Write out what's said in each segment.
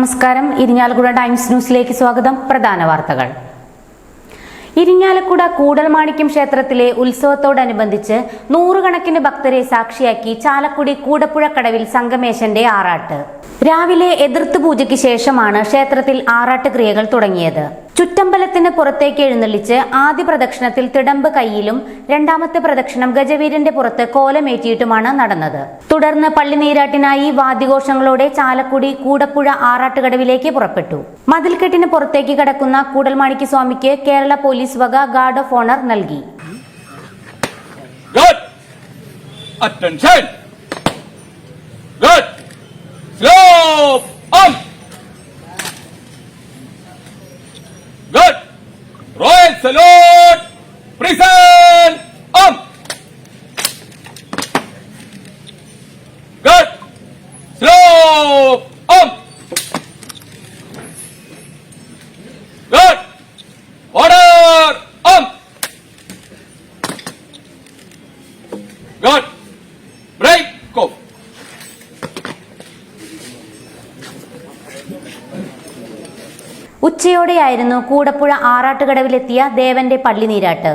നമസ്കാരം. ഇരിഞ്ഞാലക്കുട ടൈംസ് ന്യൂസിലേക്ക് സ്വാഗതം. പ്രധാന വാർത്തകൾ. ഇരിഞ്ഞാലക്കുട കൂടൽമാണിക്യം ക്ഷേത്രത്തിലെ ഉത്സവത്തോടനുബന്ധിച്ച് നൂറുകണക്കിന് ഭക്തരെ സാക്ഷിയാക്കി ചാലക്കുടി കൂടപ്പുഴക്കടവിൽ സംഗമേശന്റെ ആറാട്ട്. രാവിലെ എതിർത്ത് പൂജയ്ക്ക് ശേഷമാണ് ക്ഷേത്രത്തിൽ ആറാട്ട് ക്രിയകൾ തുടങ്ങിയത്. ചുറ്റമ്പലത്തിന് പുറത്തേക്ക് എഴുന്നള്ളിച്ച് ആദ്യ പ്രദക്ഷിണത്തിൽ തിടമ്പ് കൈയിലും രണ്ടാമത്തെ പ്രദക്ഷിണം ഗജവീരന്റെ പുറത്ത് കോലമേറ്റിയിട്ടുമാണ് നടന്നത് തുടർന്ന് പള്ളിനീരാട്ടിനായി വാദ്യഘോഷങ്ങളോടെ ചാലക്കുടി കൂടപ്പുഴ ആറാട്ടുകടവിലേക്ക് പുറപ്പെട്ടു മതിൽക്കെട്ടിന് പുറത്തേക്ക് കടക്കുന്ന കൂടൽമാണിക്ക് സ്വാമിക്ക് കേരള പോലീസ് വക ഗാർഡ് ഓഫ് ഓണർ നൽകി. Attention. Good. Slope. Good. Break. Go. ഉച്ചയോടെയായിരുന്നു കൂടപ്പുഴ ആറാട്ടുകടവിലെത്തിയ ദേവന്റെ പള്ളിനീരാട്ട്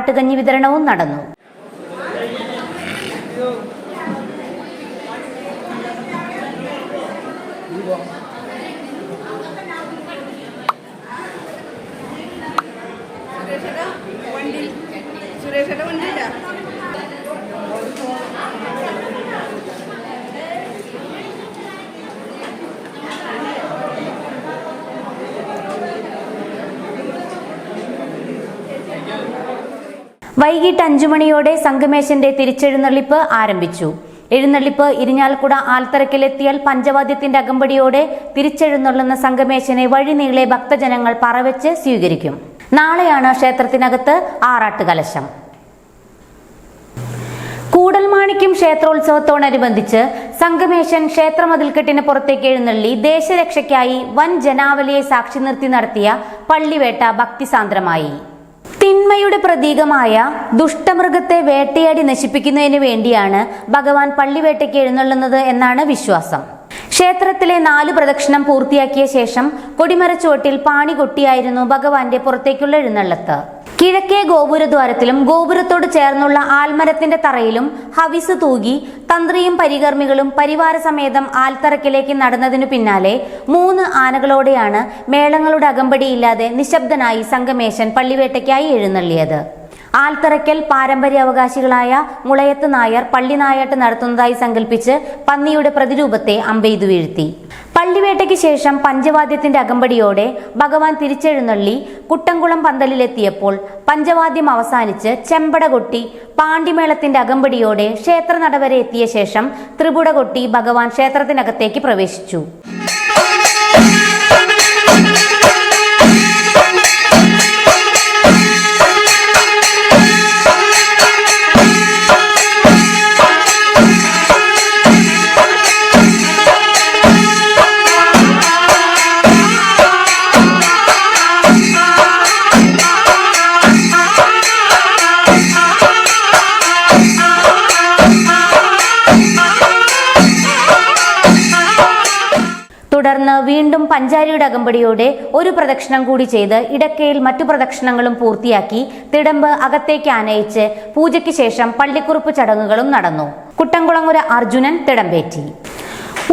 ആറാട്ടുകഞ്ഞി വിതരണവും നടന്നു വൈകിട്ട് അഞ്ചു മണിയോടെ സംഗമേശന്റെ തിരിച്ചെഴുന്നള്ളിപ്പ് ആരംഭിച്ചു. എഴുന്നള്ളിപ്പ് ഇരിഞ്ഞാൽക്കുട ആൽത്തറക്കിലെത്തിയാൽ പഞ്ചവാദ്യത്തിന്റെ അകമ്പടിയോടെ തിരിച്ചെഴുന്നള്ളുന്ന സംഗമേശനെ വഴിനീളെ ഭക്തജനങ്ങൾ പറവെച്ച് സ്വീകരിക്കും. നാളെയാണ് ക്ഷേത്രത്തിനകത്ത് ആറാട്ട് കലശം കൂടൽമാണിക്യം ക്ഷേത്രോത്സവത്തോടനുബന്ധിച്ച് സംഗമേശൻ ക്ഷേത്രമതിൽക്കെട്ടിന് പുറത്തേക്ക് എഴുന്നള്ളി ദേശരക്ഷയ്ക്കായി വൻ ജനാവലിയെ സാക്ഷി നിർത്തി നടത്തിയ പള്ളിവേട്ട ഭക്തിസാന്ദ്രമായി. തിന്മയുടെ പ്രതീകമായ ദുഷ്ടമൃഗത്തെ വേട്ടയാടി നശിപ്പിക്കുന്നതിന് വേണ്ടിയാണ് ഭഗവാൻ പള്ളിവേട്ടയ്ക്ക് എഴുന്നള്ളുന്നത് എന്നാണ് വിശ്വാസം. ക്ഷേത്രത്തിലെ നാല് പ്രദക്ഷിണം പൂർത്തിയാക്കിയ ശേഷം കൊടിമരച്ചുവട്ടിൽ പാണി കൊട്ടിയായിരുന്നു ഭഗവാന്റെ പുറത്തേക്കുള്ള എഴുന്നള്ളത്ത്. കിഴക്കേ ഗോപുരദ്വാരത്തിലും ഗോപുരത്തോട് ചേർന്നുള്ള ആൽമരത്തിന്റെ തറയിലും ഹവിസ് തൂകി തന്ത്രിയും പരികർമ്മികളും പരിവാര സമേതം ആൽത്തറക്കിലേക്ക് നടന്നതിനു പിന്നാലെ മൂന്ന് ആനകളോടെയാണ് മേളങ്ങളുടെ അകമ്പടിയില്ലാതെ നിശബ്ദനായി സംഗമേശൻ പള്ളിവേട്ടയ്ക്കായി എഴുന്നള്ളിയത്. ആൽത്തറയ്ക്കൽ പാരമ്പര്യാവകാശികളായ മുളയത്ത് നായർ പള്ളി നായാട്ട് നടത്തുന്നതായി സങ്കല്പിച്ച് പന്നിയുടെ പ്രതിരൂപത്തെ അമ്പെയ്തു വീഴ്ത്തി. പള്ളിവേട്ടയ്ക്ക് ശേഷം പഞ്ചവാദ്യത്തിന്റെ അകമ്പടിയോടെ ഭഗവാൻ തിരിച്ചെഴുന്നള്ളി കുട്ടംകുളം പന്തലിലെത്തിയപ്പോൾ പഞ്ചവാദ്യം അവസാനിച്ച് ചെമ്പട കൊട്ടി പാണ്ടിമേളത്തിന്റെ അകമ്പടിയോടെ ക്ഷേത്ര നടവരെ എത്തിയ ശേഷം ത്രിപുട കൊട്ടി ഭഗവാൻ ക്ഷേത്രത്തിനകത്തേക്ക് പ്രവേശിച്ചു. തുടർന്ന് വീണ്ടും പഞ്ചാരിയുടെ അകമ്പടിയോടെ ഒരു പ്രദക്ഷിണം കൂടി ചെയ്ത് ഇടക്കയിൽ മറ്റു പ്രദക്ഷിണങ്ങളും പൂർത്തിയാക്കി തിടമ്പ് അകത്തേക്ക് ആനയിച്ച് പൂജയ്ക്ക് ശേഷം പള്ളിക്കുറുപ്പ് ചടങ്ങുകളും നടന്നു. കുട്ടംകുളങ്ങുര അർജുനൻ തിടമ്പേറ്റി.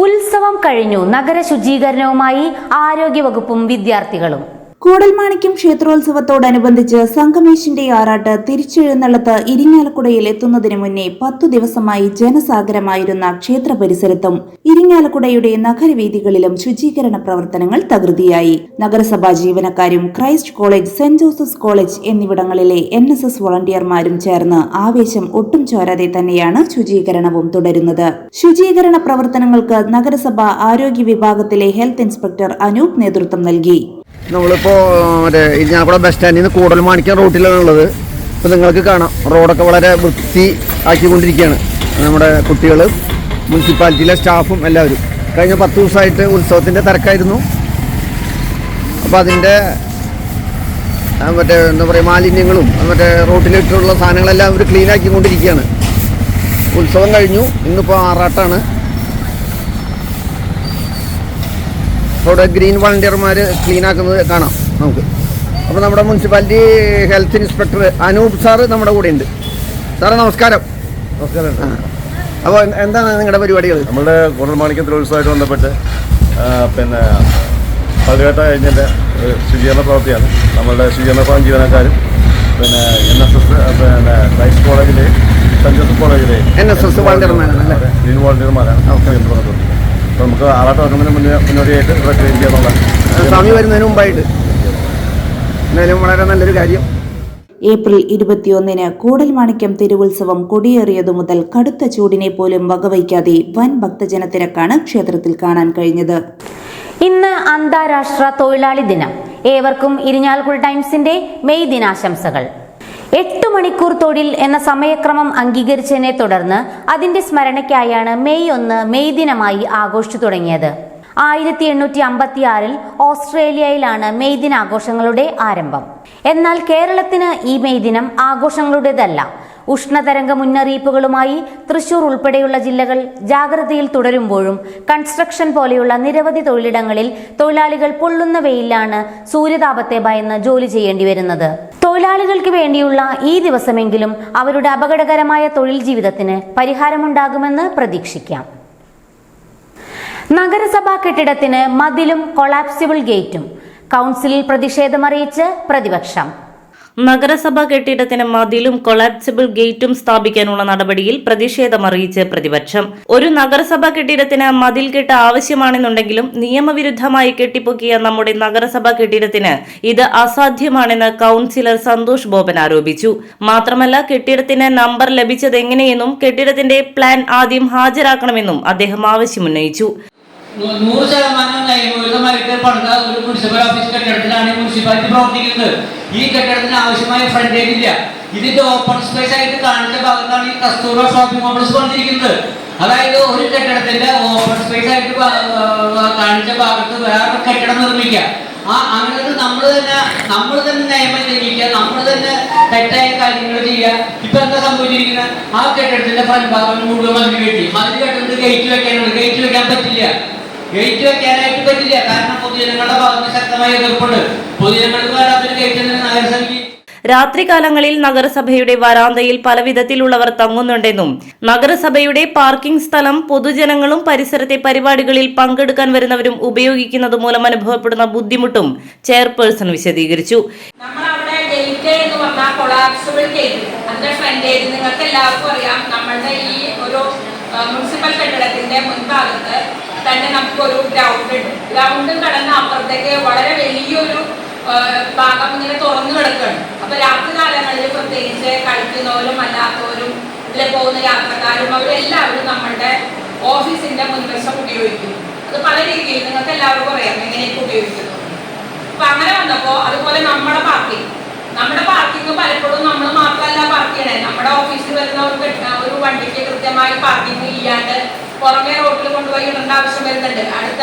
ഉത്സവം കഴിഞ്ഞു. നഗര ശുചീകരണവുമായി ആരോഗ്യവകുപ്പും വിദ്യാർത്ഥികളും. കൂടൽമാണിക്യം ക്ഷേത്രോത്സവത്തോടനുബന്ധിച്ച് സംഗമേശിന്റെ ആറാട്ട് തിരിച്ചെഴുന്നള്ളത്ത് ഇരിങ്ങാലക്കുടയിൽ എത്തുന്നതിന് മുന്നേ പത്തു ദിവസമായി ജനസാഗരമായിരുന്ന ക്ഷേത്ര പരിസരത്തും ഇരിങ്ങാലക്കുടയുടെ നഗരവീഥികളിലും ശുചീകരണ പ്രവർത്തനങ്ങൾ തകൃതിയായി. നഗരസഭാ ജീവനക്കാരും Christ college saint Joseph's college എന്നിവിടങ്ങളിലെ എൻ എസ് എസ് വോളണ്ടിയർമാരും ചേർന്ന് ആവേശം ഒട്ടും ചോരാതെ തന്നെയാണ് ശുചീകരണവും തുടരുന്നത്. ശുചീകരണ പ്രവർത്തനങ്ങൾക്ക് നഗരസഭ ആരോഗ്യ വിഭാഗത്തിലെ ഹെൽത്ത് ഇൻസ്പെക്ടർ അനൂപ് നേതൃത്വം നൽകി. നമ്മളിപ്പോൾ മറ്റേ ഇരിഞ്ഞാലക്കുട ബസ് സ്റ്റാൻഡിൽ നിന്ന് കൂടുതൽ മാണിക്കാൻ റൂട്ടിലാണ് ഉള്ളത്. ഇപ്പോൾ നിങ്ങൾക്ക് കാണാം. റോഡൊക്കെ വളരെ വൃത്തി ആക്കിക്കൊണ്ടിരിക്കുകയാണ് നമ്മുടെ കുട്ടികൾ മുനിസിപ്പാലിറ്റിയിലെ സ്റ്റാഫും എല്ലാവരും. കഴിഞ്ഞ പത്ത് ദിവസമായിട്ട് ഉത്സവത്തിന്റെ തിരക്കായിരുന്നു. അപ്പോൾ അതിന്റെ മറ്റേ എന്താ പറയുക മാലിന്യങ്ങളും മറ്റേ റോട്ടിലിട്ടുള്ള സാധനങ്ങളെല്ലാം അവർ ക്ലീൻ ആക്കിക്കൊണ്ടിരിക്കുകയാണ്. ഉത്സവം കഴിഞ്ഞു. ഇന്നിപ്പോൾ ആറാട്ടാണ്. അവിടെ ഗ്രീൻ വളണ്ടിയർമാർ ക്ലീൻ ആക്കുന്നത് കാണാം നമുക്ക്. അപ്പോൾ നമ്മുടെ municipality health inspector Anoop sir നമ്മുടെ കൂടെ ഉണ്ട്. സാറേ നമസ്കാരം. നമസ്കാരം. അപ്പോൾ എന്താണ് നിങ്ങളുടെ പരിപാടികൾ നമ്മുടെ കുടൽമാണിക്യം ഉത്സവമായിട്ട് ബന്ധപ്പെട്ട് പിന്നെ പതിനെട്ട് കഴിഞ്ഞതിന്റെ ഒരു ശുചീകരണ പ്രവൃത്തിയാണ്. നമ്മളുടെ ശുചീകരണ ഭവൻ ജീവനക്കാരും പിന്നെ എൻ എസ് എസ് പിന്നെ ക്രൈസ്റ്റ് കോളേജിലെ സെന്റ് ജോസഫ് കോളേജിലെ എൻ എസ് എസ് വാളണ്ടിയർമാരാണ് ഗ്രീൻ വാളണ്ടിയർമാരാണ് പറഞ്ഞത് അപ്പോൾ നമുക്ക് ആറാട്ട് വെക്കുന്നതിന് മുന്നേ മുന്നോടിയായിട്ട് ഇവിടെ ക്ലീൻ ചെയ്യാനുള്ള സ്വാമി വരുന്നതിന് മുമ്പായിട്ട്. എന്തായാലും വളരെ നല്ലൊരു കാര്യം. ഏപ്രിൽ ഇരുപത്തിയൊന്നിന് കൂടൽ മാണിക്യം തിരുവുത്സവം കൊടിയേറിയതു മുതൽ കടുത്ത ചൂടിനെ പോലും വകവയ്ക്കാതെ വൻ ഭക്തജനത്തിരക്കാണ് ക്ഷേത്രത്തിൽ കാണാൻ കഴിഞ്ഞത്. ഇന്ന് അന്താരാഷ്ട്ര തൊഴിലാളി ദിനം. ഏവർക്കും ഇരിഞ്ഞാൽക്കുൾ ടൈംസിന്റെ മെയ് ദിനാശംസകൾ. എട്ട് മണിക്കൂർ തൊഴിൽ എന്ന സമയക്രമം അംഗീകരിച്ചതിനെ തുടർന്ന് അതിന്റെ സ്മരണയ്ക്കായാണ് മെയ് ഒന്ന് മെയ് ദിനമായി ആഘോഷിച്ചു തുടങ്ങിയത്. ആയിരത്തി എണ്ണൂറ്റി അമ്പത്തി ആറിൽ ഓസ്ട്രേലിയയിലാണ് മെയ് ദിനാഘോഷങ്ങളുടെ ആരംഭം. എന്നാൽ കേരളത്തിന് ഈ മെയ് ദിനം ആഘോഷങ്ങളുടേതല്ല. ഉഷ്ണതരംഗ മുന്നറിയിപ്പുകളുമായി തൃശൂർ ഉൾപ്പെടെയുള്ള ജില്ലകൾ ജാഗ്രതയിൽ തുടരുമ്പോഴും കൺസ്ട്രക്ഷൻ പോലെയുള്ള നിരവധി തൊഴിലിടങ്ങളിൽ തൊഴിലാളികൾ പൊള്ളുന്ന വെയിലാണ് സൂര്യതാപത്തെ ഭയന്ന് ജോലി ചെയ്യേണ്ടി വരുന്നത്. തൊഴിലാളികൾക്ക് വേണ്ടിയുള്ള ഈ ദിവസമെങ്കിലും അവരുടെ അപകടകരമായ തൊഴിൽ ജീവിതത്തിന് പരിഹാരമുണ്ടാകുമെന്ന് പ്രതീക്ഷിക്കാം. നഗരസഭാ കെട്ടിടത്തിന് മതിലും കൊളാപ്സിബിൾ ഗേറ്റും കൗൺസിലിൽ പ്രതിഷേധമറിയിച്ച് പ്രതിപക്ഷം. നഗരസഭാ കെട്ടിടത്തിന് മതിലും കൊളാപ്സിബിൾ ഗേറ്റും സ്ഥാപിക്കാനുള്ള നടപടിയിൽ പ്രതിഷേധമറിയിച്ച് പ്രതിപക്ഷം. ഒരു നഗരസഭാ കെട്ടിടത്തിന് മതിൽ കെട്ട് ആവശ്യമാണെന്നുണ്ടെങ്കിലും നിയമവിരുദ്ധമായി കെട്ടിപ്പൊക്കിയ നമ്മുടെ നഗരസഭാ കെട്ടിടത്തിന് ഇത് അസാധ്യമാണെന്ന് കൌൺസിലർ സന്തോഷ് ബോബൻ ആരോപിച്ചു. മാത്രമല്ല കെട്ടിടത്തിന് നമ്പർ ലഭിച്ചതെങ്ങനെയെന്നും കെട്ടിടത്തിന്റെ പ്ലാൻ ആദ്യം ഹാജരാക്കണമെന്നും അദ്ദേഹം ആവശ്യമുന്നയിച്ചു. നൂറ് ശതമാനം നിയമവിരുദ്ധമായിട്ട് പണിത ഒരു മുനിസിപ്പൽ ഓഫീസ് കെട്ടിടത്തിലാണ് മുനിസിപ്പാലിറ്റി പ്രവർത്തിക്കുന്നത്. ഈ കെട്ടിടത്തിന് ആവശ്യമായ ഫ്രണ്ടേജ് ഇല്ല. ഇതിന്റെ ഓപ്പൺ സ്പേസ് ആയിട്ട് കാണിച്ച ഭാഗത്താണ് ഈ കസ്തൂർബ ഷോപ്പിംഗ് കോംപ്ലക്സ് വന്നിരിക്കുന്നത് അതായത് ഒരു കെട്ടിടത്തിന്റെ ഓപ്പൺ സ്പേസ് ആയിട്ട് കാണിച്ച ഭാഗത്ത് വേറെ കെട്ടിടം നിർമ്മിക്കാം ആ അങ്ങനെ നമ്മൾ തന്നെ നമ്മൾ തന്നെ നിയമം ലംഘിക്കുക നമ്മൾ തന്നെ തെറ്റായ കാര്യങ്ങൾ ചെയ്യുക. ഇപ്പൊ എന്താ സംഭവിച്ചിരിക്കുന്നത് ആ കെട്ടിടത്തിന്റെ ഫ്രണ്ട് ഭാഗം മുഴുവൻ മതിൽ കെട്ടി. മതിൽ കെട്ടിടത്തിൽ ഗേറ്റ് വെക്കാനുണ്ട്. ഗേറ്റ് വെക്കാൻ പറ്റില്ല. ഗേറ്റ് വെക്കാനായിട്ട് പറ്റില്ല. കാരണം പൊതുജനങ്ങളുടെ ഭാഗത്ത് ശക്തമായ എതിർപ്പുണ്ട്. പൊതുജനങ്ങൾക്ക് വരാത്തൊരു ഗേറ്റ് നഗരസഭയ്ക്ക് രാത്രികാലങ്ങളിൽ നഗരസഭയുടെ വരാന്തയിൽ പലവിധത്തിലുള്ളവർ തങ്ങുന്നുണ്ടെന്നും നഗരസഭയുടെ പാർക്കിംഗ് സ്ഥലം പൊതുജനങ്ങളും പരിസരത്തെ പരിപാടികളിൽ പങ്കെടുക്കാൻ വരുന്നവരും ഉപയോഗിക്കുന്നത് മൂലം അനുഭവപ്പെടുന്ന ബുദ്ധിമുട്ടും ചെയർപേഴ്സൺ വിശദീകരിച്ചു. നമ്മളുടെ ഈ ഒരു മുനിസിപ്പൽ കെട്ടിടത്തിന്റെ മുൻഭാഗത്ത് തന്നെ നമുക്കൊരു ഗ്രൗണ്ട് ഉണ്ട്. ഗ്രൗണ്ടും കടന്ന് അപ്പുറത്തേക്ക് വളരെ വലിയൊരു ഭാഗം ഇങ്ങനെ തുറന്നു കിടക്കുകയാണ്. അപ്പൊ രാത്രി കാലങ്ങളിൽ പ്രത്യേകിച്ച് കളിക്കുന്നവരും അല്ലാത്തവരും ഇതിലെ പോകുന്ന യാത്രക്കാരും അവരെല്ലാവരും നമ്മളുടെ ഓഫീസിന്റെ മുൻവശം ഉപയോഗിക്കുന്നു. അത് പല രീതിയിൽ നിങ്ങൾക്ക് എല്ലാവർക്കും അറിയാം എങ്ങനെയൊക്കെ ഉപയോഗിക്കുന്നു അപ്പൊ അങ്ങനെ വന്നപ്പോ അതുപോലെ നമ്മുടെ പാർക്കിംഗ് നമ്മുടെ പാർക്കിംഗ് പലപ്പോഴും നമ്മൾ മാത്രമല്ല പാർക്ക് ചെയ്യണേ. നമ്മുടെ ഓഫീസിൽ വരുന്നവർക്ക് ഒരു വണ്ടിക്ക് കൃത്യമായി പാർക്കിംഗ് ഇല്ലാണ്ട് പുറമെ റോഡിൽ കൊണ്ടുപോയി ഇടേണ്ട ആവശ്യം വരുന്നുണ്ട്. അടുത്ത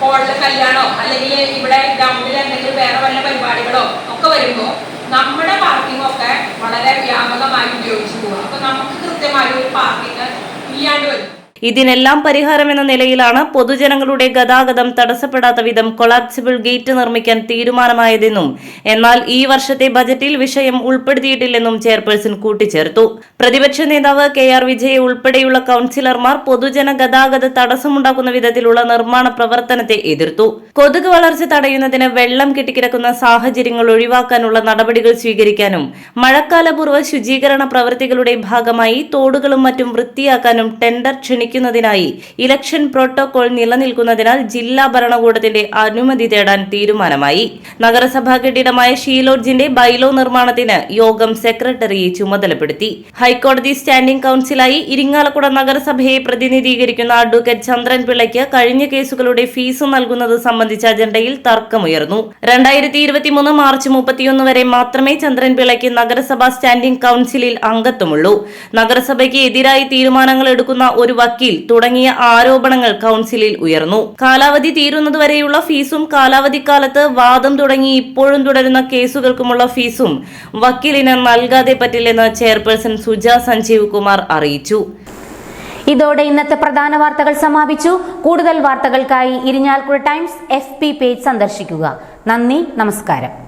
ഹോളിൽ കല്യാണോ അല്ലെങ്കിൽ ഇവിടെ ഗ്രൗണ്ടിൽ എന്തെങ്കിലും വേറെ വല്ല പരിപാടികളോ ഒക്കെ വരുമ്പോൾ നമ്മുടെ പാർക്കിംഗ് ഒക്കെ വളരെ വ്യാപകമായി ഉപയോഗിച്ചു പോകും. അപ്പൊ നമുക്ക് കൃത്യമായി ഒരു പാർക്കിംഗ് ഇല്ലാണ്ട് വരും. ഇതിനെല്ലാം പരിഹാരമെന്ന നിലയിലാണ് പൊതുജനങ്ങളുടെ ഗതാഗതം തടസ്സപ്പെടാത്ത വിധം കൊളാപ്സിബിൾ ഗേറ്റ് നിർമ്മിക്കാൻ തീരുമാനമായതെന്നും എന്നാൽ ഈ വർഷത്തെ ബജറ്റിൽ വിഷയം ഉൾപ്പെടുത്തിയിട്ടില്ലെന്നും ചെയർപേഴ്സൺ കൂട്ടിച്ചേർത്തു. പ്രതിപക്ഷ നേതാവ് കെ ആർ വിജയ് ഉൾപ്പെടെയുള്ള കൌൺസിലർമാർ പൊതുജന ഗതാഗത തടസ്സമുണ്ടാക്കുന്ന വിധത്തിലുള്ള നിർമ്മാണ പ്രവർത്തനത്തെ എതിർത്തു. കൊതുക് വളർച്ച തടയുന്നതിന് വെള്ളം കെട്ടിക്കിടക്കുന്ന സാഹചര്യങ്ങൾ ഒഴിവാക്കാനുള്ള നടപടികൾ സ്വീകരിക്കാനും മഴക്കാലപൂർവ ശുചീകരണ പ്രവൃത്തികളുടെ ഭാഗമായി തോടുകളും മറ്റും വൃത്തിയാക്കാനും ടെൻഡർ ക്ഷണിക്കുന്നതിനായി ഇലക്ഷൻ പ്രോട്ടോകോൾ നിലനിൽക്കുന്നതിനാൽ ജില്ലാ ഭരണകൂടത്തിന്റെ അനുമതി തേടാൻ തീരുമാനമായി. നഗരസഭാ കെട്ടിടമായ ഷീലോഡ്ജിന്റെ ബൈലോ നിർമ്മാണത്തിന് യോഗം സെക്രട്ടറിയെ ചുമതലപ്പെടുത്തി. ഹൈക്കോടതി സ്റ്റാൻഡിംഗ് കൌൺസിലായി ഇരിങ്ങാലക്കുട നഗരസഭയെ പ്രതിനിധീകരിക്കുന്ന അഡ്വക്കേറ്റ് ചന്ദ്രൻ പിള്ളയ്ക്ക് കഴിഞ്ഞ കേസുകളുടെ ഫീസ് നൽകുന്നത് സംബന്ധിച്ച അജണ്ടയിൽ തർക്കമുയർന്നു. രണ്ടായിരത്തി ഇരുപത്തിമൂന്ന് മാർച്ച് മുപ്പത്തിയൊന്ന് വരെ മാത്രമേ ചന്ദ്രൻ പിള്ളയ്ക്ക് നഗരസഭാ സ്റ്റാൻഡിംഗ് കൌൺസിലിൽ അംഗത്വമുള്ളൂ. നഗരസഭയ്ക്ക് എതിരായി തീരുമാനങ്ങൾ എടുക്കുന്ന ഒരു വക്കീൽ തുടങ്ങിയ ആരോപണങ്ങൾ കൌൺസിലിൽ ഉയർന്നു. കാലാവധി തീരുന്നതുവരെയുള്ള ഫീസും കാലാവധിക്കാലത്ത് വാദം തുടങ്ങി ഇപ്പോഴും തുടരുന്ന കേസുകൾക്കുമുള്ള ഫീസും വക്കീലിന് നൽകാതെ പറ്റില്ലെന്ന് ചെയർപേഴ്സൺ സുജ സഞ്ജീവ് കുമാർ അറിയിച്ചു. ഇതോടെ ഇന്നത്തെ പ്രധാന വാർത്തകൾ സമാപിച്ചു. കൂടുതൽ വാർത്തകൾക്കായി ഇരിഞ്ഞാൽക്കുഴ ടൈംസ് എഫ് പേജ് സന്ദർശിക്കുക. നന്ദി നമസ്കാരം.